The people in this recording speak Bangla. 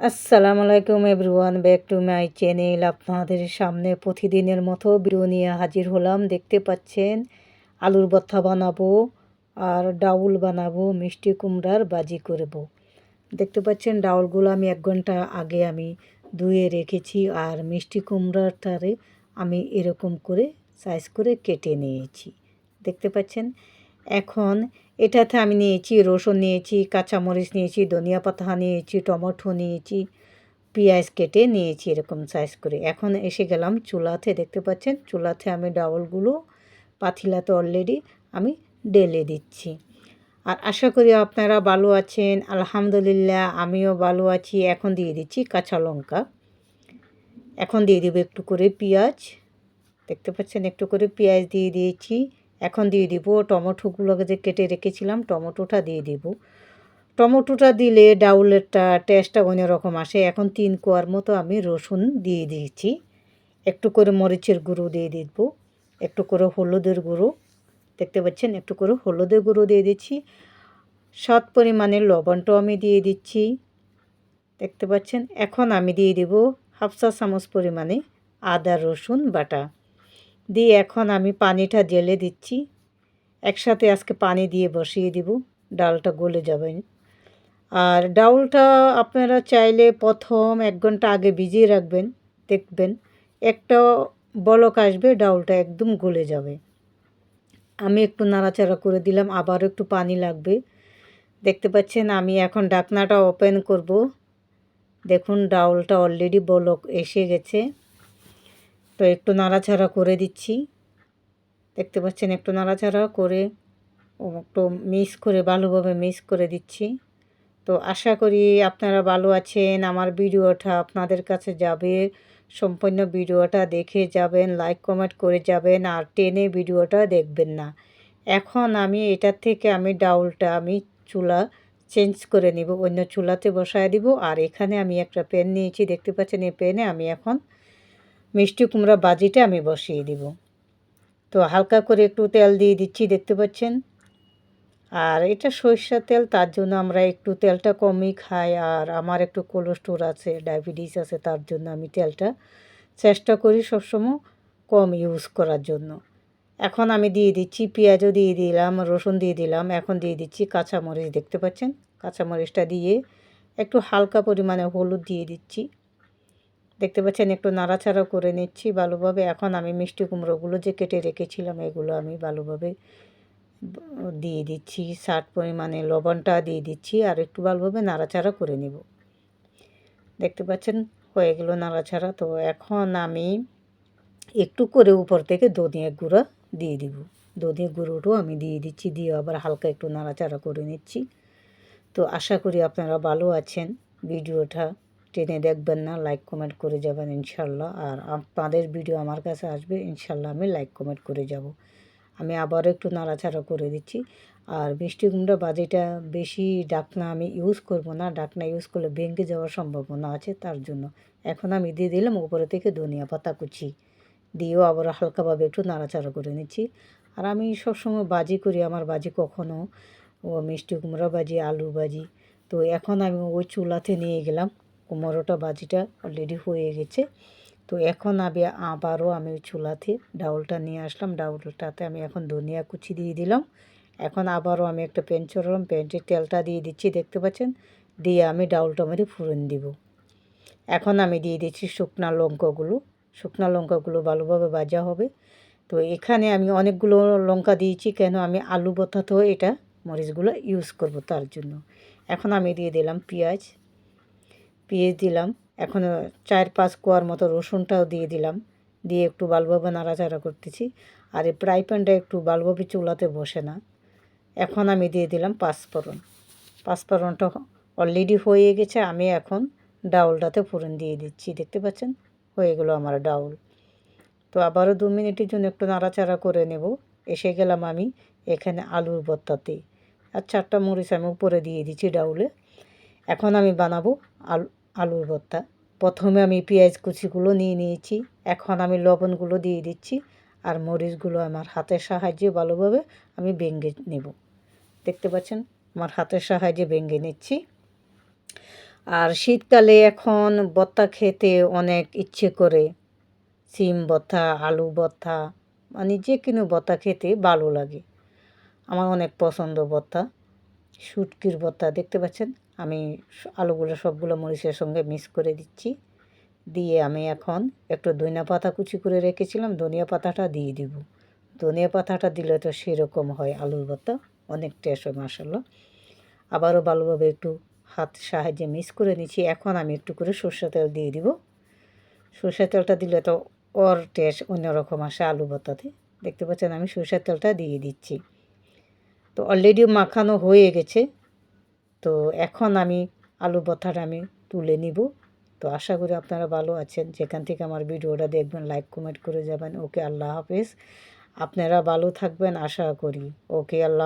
আসসালামু আলাইকুম everyone, back to my channel. আপনাদের সামনে প্রতিদিনের মতো ভিডিও নিয়ে হাজির হলাম। দেখতে পাচ্ছেন, আলুর ভর্তা বানাবো আর ডাউল বানাবো, মিষ্টি কুমড়ার বাজি করব। দেখতে পাচ্ছেন, ডাউলগুলো আমি এক ঘণ্টা আগে আমি ধুয়ে রেখেছি আর মিষ্টি কুমড়াটারে আমি এরকম করে সাইজ করে কেটে নিয়েছি। দেখতে পাচ্ছেন এখন এটাতে আমি নিয়েছি রসুন নিয়েছি, কাঁচামরিচ নিয়েছি, ধনিয়া পাতা নিয়েছি, টমেটো নিয়েছি, পেঁয়াজ কেটে নিয়েছি এরকম সাইজ করে। এখন এসে গেলাম চুলাতে, দেখতে পাচ্ছেন? চুলাতে আমি ডাউলগুলো পাতিলাতে অলরেডি আমি ডেলে দিচ্ছি। আর আশা করি আপনারা ভালো আছেন, আলহামদুলিল্লাহ আমিও ভালো আছি। এখন দিয়ে দিচ্ছি কাঁচা লঙ্কা। এখন দিয়ে দেবো একটু করে পেঁয়াজ। দেখতে পাচ্ছেন একটু করে পেঁয়াজ দিয়ে দিয়েছি। এখন দিয়ে দিব টমেটোগুলোকে যে কেটে রেখেছিলাম, টমেটোটা দিয়ে দিব। টমেটোটা দিলে ডাউলেরটা টেস্টটা অন্যরকম আসে। এখন তিন কোয়ার মতো আমি রসুন দিয়ে দিয়েছি। একটু করে মরিচের গুঁড়ো দিয়ে দিব, একটু করে হলুদের গুঁড়ো, দেখতে পাচ্ছেন? একটু করে হলুদের গুঁড়ো দিয়ে দিচ্ছি। সৎ পরিমাণের লবণটাও আমি দিয়ে দিচ্ছি। দেখতে পাচ্ছেন? এখন আমি দিয়ে দেব হাফসা চামচ পরিমাণে আদা রসুন বাটা। দিয়ে এখন আমি পানিটা জেলে দিচ্ছি। একসাথে আজকে পানি দিয়ে বসিয়ে দিব, ডালটা গলে যাবে। আর ডাউলটা আপনারা চাইলে প্রথম এক ঘণ্টা আগে ভিজিয়ে রাখবেন, দেখবেন একটা বলক আসবে, ডাউলটা একদম গলে যাবে। আমি একটু নাড়াচাড়া করে দিলাম, আবারও একটু পানি লাগবে। দেখতে পাচ্ছেন, আমি এখন ডাকনাটা ওপেন করব। দেখুন, ডাউলটা অলরেডি বলক এসে গেছে। তো একটু নাড়াচাড়া করে দিচ্ছি। দেখতে পাচ্ছেন, একটু নাড়াচাড়া করে একটু মিক্স করে, ভালোভাবে মিক্স করে দিচ্ছি। তো আশা করি আপনারা ভালো আছেন, আমার ভিডিওটা আপনাদের কাছে যাবে, সম্পূর্ণ ভিডিওটা দেখে যাবেন লাইক কমেন্ট করে যাবেন, আর টেনে ভিডিওটা দেখবেন না। এখন আমি এটার থেকে আমি ডাউলটা, আমি চুলা চেঞ্জ করে নিব, অন্য চুলাতে বসায় দিব, আর এখানে আমি একটা পেন নিয়েছি, দেখতে পাচ্ছেন এই পেনে আমি এখন মিষ্টি কুমড়া বাজিটা আমি বসিয়ে দিব। তো হালকা করে একটু তেল দিয়ে দিচ্ছি, দেখতে পাচ্ছেন? আর এটা সরিষার তেল, তার জন্য আমরা একটু তেলটা কমই খাই। আর আমার একটু কোলেস্টোর আছে, ডায়াবেটিস আছে, তার জন্য আমি তেলটা চেষ্টা করি সবসময় কম ইউজ করার জন্য। এখন আমি দিয়ে দিচ্ছি পেঁয়াজও দিয়ে দিলাম, রসুন দিয়ে দিলাম, এখন দিয়ে দিচ্ছি কাঁচামরিচ, দেখতে পাচ্ছেন? কাঁচামরিচটা দিয়ে একটু হালকা পরিমাণে হলুদ দিয়ে দিচ্ছি। দেখতে পাচ্ছেন, একটু নাড়াচাড়া করে নিচ্ছি ভালোভাবে এখন আমি মিষ্টি কুমড়োগুলো যে কেটে রেখেছিলাম, এগুলো আমি ভালোভাবে দিয়ে দিচ্ছি। ষাট পরিমাণে লবণটা দিয়ে দিচ্ছি আর একটু ভালোভাবে নাড়াচাড়া করে নেব। দেখতে পাচ্ছেন, হয়ে গেলো নাড়াচাড়া। তো এখন আমি একটু করে উপর থেকে ধনিয়া গুঁড়া দিয়ে দিব। ধনিয়া গুঁড়োটাও আমি দিয়ে দিচ্ছি, দিয়ে আবার হালকা একটু নাড়াচাড়া করে নিচ্ছি। তো আশা করি আপনারা ভালো আছেন। ভিডিওটা টেনে দেখবেন না লাইক কমেন্ট করে যাবেন ইনশাল্লাহ। আর আপনাদের ভিডিও আমার কাছে আসবে, ইনশাল্লাহ আমি লাইক কমেন্ট করে যাব। আমি আবারও একটু নাড়াচাড়া করে দিচ্ছি। আর মিষ্টি কুমড়া বাজিটা বেশি ডাকনা আমি ইউজ করব না, ডাকনা ইউজ করলে ভেঙে যাওয়ার সম্ভাবনা আছে তার জন্য। এখন আমি দিয়ে দিলাম উপরে থেকে ধনিয়া পাতা কুচি। দিয়েও আবার হালকাভাবে একটু নাড়াচাড়া করে নিচ্ছি। আর আমি সবসময় বাজি করি, আমার বাজি কখনও ও মিষ্টি কুমড়া বাজি, আলু বাজি। তো এখন আমি ওই চুলাতে নিয়ে গেলাম। কুমড়োটা বাজিটা অলরেডি হয়ে গেছে। তো এখন আমি আবারও আমি চুলাতে ডাউলটা নিয়ে আসলাম। ডাউলটাতে আমি এখন ধনিয়া কুচি দিয়ে দিলাম। এখন আবারও আমি একটা প্যান চড়ালাম প্যান্টের তেলটা দিয়ে দিচ্ছি, দেখতে পাচ্ছেন? দিয়ে আমি ডাউলটা মেরে ফুরন দিব। এখন আমি দিয়ে দিচ্ছি শুকনা লঙ্কাগুলো। শুকনা লঙ্কাগুলো ভালোভাবে ভাজা হবে। তো এখানে আমি অনেকগুলো লঙ্কা দিয়েছি, কেন আমি আলু বতাতেও এটা মরিচগুলো ইউজ করব তার জন্য। এখন আমি দিয়ে দিলাম পেঁয়াজ। পেঁয়াজ দিলাম। এখন চার পাঁচ কোয়ার মতো রসুনটাও দিয়ে দিলাম। দিয়ে একটু ভালোভাবে নাড়াচাড়া করতেছি। আর এই ফ্রাই প্যানটা একটু ভালোভাবে চুলাতে বসে না। এখন আমি দিয়ে দিলাম পাঁচফোড়ন। পাঁচফোড়নটা অলরেডি হয়ে গেছে। আমি এখন ডাউলটাতে ফোড়ন দিয়ে দিচ্ছি। দেখতে পাচ্ছেন? হয়ে গেলো আমার ডাউল। তো আবারও দু মিনিটের জন্য একটু নাড়াচাড়া করে নেব। এসে গেলাম আমি এখানে আলুর ভর্তাতে। আর চারটা মরিচ আমি উপরে দিয়ে দিচ্ছি ডাউলে। এখন আমি বানাবো আলু আলুর ভর্তা। প্রথমে আমি পেঁয়াজ কুচিগুলো নিয়ে নিয়েছি। এখন আমি লবণগুলো দিয়ে দিচ্ছি আর মরিচগুলো আমার হাতের সাহায্যে ভালোভাবে আমি ভেঙে নেব। দেখতে পাচ্ছেন? আমার হাতের সাহায্যে ভেঙে নিচ্ছি। আর শীতকালে এখন ভর্তা খেতে অনেক ইচ্ছে করে। সিম ভর্তা, আলু ভর্তা মানে যে কোনো ভর্তা খেতে ভালো লাগে। আমার অনেক পছন্দ ভর্তা। শুটকির ভর্তা দেখতে পাচ্ছেন? আমি আলুগুলো সবগুলো মরিচের সঙ্গে মিক্স করে দিচ্ছি। দিয়ে আমি এখন একটু ধনিয়া পাতা কুচি করে রেখেছিলাম। ধনিয়া পাতাটা দিয়ে দিব। ধনিয়া পাতাটা দিলে তো সেরকম হয় আলুর ভর্তা অনেক টেস্ট হয় মাসাল্লাহ আবারও ভালোভাবে একটু হাত সাহায্যে মিক্স করে নিচ্ছি। এখন আমি একটু করে সর্ষে তেল দিয়ে দিব। সর্ষের তেলটা দিলে তো ওর টেস্ট অন্যরকম আসে আলু ভর্তাতে দেখতে পাচ্ছেন আমি সর্ষের তেলটা দিয়ে দিচ্ছি। তো অলরেডি মাখানো হয়ে গেছে। তো এখন আমি আলু বথাটা আমি তুলে নিব। তো আশা করি আপনারা ভালো আছেন। যেখান থেকে আমার ভিডিওটা দেখবেন লাইক কমেন্ট করে যাবেন। ওকে আল্লাহ হাফেজ। আপনারা ভালো থাকবেন, আশা করি। ওকে আল্লাহ